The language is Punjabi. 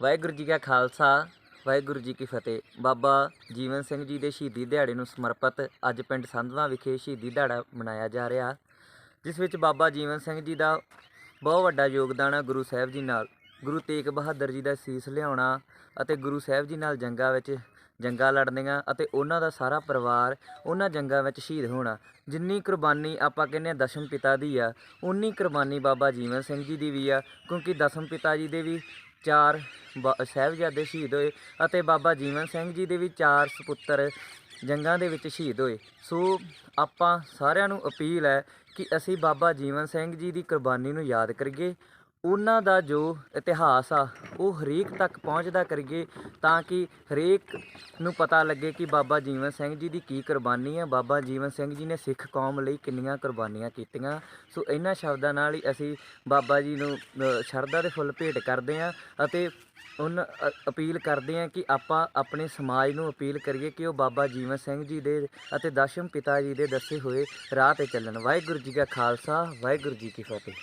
ਵਾਹਿਗੁਰੂ ਜੀ ਕਾ ਖਾਲਸਾ, ਵਾਹਿਗੁਰੂ ਜੀ ਕੀ ਫਤਿਹ। ਬਾਬਾ ਜੀਵਨ ਸਿੰਘ ਜੀ ਦੇ ਸ਼ਹੀਦੀ ਦਿਹਾੜੇ ਨੂੰ ਸਮਰਪਿਤ ਅੱਜ ਪਿੰਡ ਸੰਧਵਾ ਵਿਖੇ ਸ਼ਹੀਦੀ ਦਿਹਾੜਾ ਮਨਾਇਆ ਜਾ ਰਿਹਾ, ਜਿਸ ਵਿੱਚ ਬਾਬਾ ਜੀਵਨ ਸਿੰਘ ਜੀ ਦਾ ਬਹੁਤ ਵੱਡਾ ਯੋਗਦਾਨ ਹੈ ਗੁਰੂ ਸਾਹਿਬ ਜੀ ਨਾਲ। ਗੁਰੂ ਤੇਗ ਬਹਾਦਰ ਜੀ ਦਾ ਸੀਸ ਲਿਆਉਣਾ ਅਤੇ ਗੁਰੂ ਸਾਹਿਬ ਜੀ ਨਾਲ ਜੰਗਾਂ ਵਿੱਚ ਜੰਗਾਂ ਲੜਨੀਆਂ ਅਤੇ ਉਹਨਾਂ ਦਾ ਸਾਰਾ ਪਰਿਵਾਰ ਉਹਨਾਂ ਜੰਗਾਂ ਵਿੱਚ ਸ਼ਹੀਦ ਹੋਣਾ। ਜਿੰਨੀ ਕੁਰਬਾਨੀ ਆਪਾਂ ਕਹਿੰਦੇ ਹਾਂ ਦਸ਼ਮ ਪਿਤਾ ਦੀ ਆ, ਉਨੀ ਕੁਰਬਾਨੀ ਬਾਬਾ ਜੀਵਨ ਸਿੰਘ ਜੀ ਦੀ ਵੀ ਆ, ਕਿਉਂਕਿ ਦਸ਼ਮ ਪਿਤਾ ਜੀ ਦੇ ਵੀ ਚਾਰ ਬ- ਸਾਹਿਬਜ਼ਾਦੇ ਸ਼ਹੀਦ ਹੋਏ ਅਤੇ ਬਾਬਾ ਜੀਵਨ ਸਿੰਘ ਜੀ ਦੇ ਵੀ ਚਾਰ ਸੁਪੁੱਤਰ ਜੰਗਾਂ ਦੇ ਵਿੱਚ ਸ਼ਹੀਦ ਹੋਏ। ਸੋ ਆਪਾਂ ਸਾਰਿਆਂ ਨੂੰ ਅਪੀਲ ਹੈ ਕਿ ਅਸੀਂ ਬਾਬਾ ਜੀਵਨ ਸਿੰਘ ਜੀ ਦੀ ਕੁਰਬਾਨੀ ਨੂੰ ਯਾਦ ਕਰੀਏ ਉਹਨਾਂ ਦਾ ਜੋ ਇਤਿਹਾਸ ਆ, ਉਹ ਹਰੇਕ ਤੱਕ ਪਹੁੰਚਦਾ ਕਰੀਏ ਤਾਂ ਕਿ ਹਰੇਕ ਨੂੰ ਪਤਾ ਲੱਗੇ ਕਿ ਬਾਬਾ ਜੀਵਨ ਸਿੰਘ ਜੀ ਦੀ ਕੀ ਕੁਰਬਾਨੀ ਆ। ਬਾਬਾ ਜੀਵਨ ਸਿੰਘ ਜੀ ਨੇ ਸਿੱਖ ਕੌਮ ਲਈ ਕਿੰਨੀਆਂ ਕੁਰਬਾਨੀਆਂ ਕੀਤੀਆਂ। ਸੋ ਇਹਨਾਂ ਸ਼ਬਦਾਂ ਨਾਲ ਹੀ ਅਸੀਂ ਬਾਬਾ ਜੀ ਨੂੰ ਸ਼ਰਧਾ ਦੇ ਫੁੱਲ ਭੇਟ ਕਰਦੇ ਹਾਂ ਅਤੇ ਉਹਨਾਂ ਅਪੀਲ ਕਰਦੇ ਹਾਂ ਕਿ ਆਪਾਂ ਆਪਣੇ ਸਮਾਜ ਨੂੰ ਅਪੀਲ ਕਰੀਏ ਕਿ ਉਹ ਬਾਬਾ ਜੀਵਨ ਸਿੰਘ ਜੀ ਦੇ ਅਤੇ ਦਸ਼ਮ ਪਿਤਾ ਜੀ ਦੇ ਦੱਸੇ ਹੋਏ ਰਾਹ ਤੇ ਚੱਲਣ। ਵਾਹਿਗੁਰੂ ਜੀ ਕਾ ਖਾਲਸਾ, ਵਾਹਿਗੁਰੂ ਜੀ ਕੀ ਫਤਿਹ।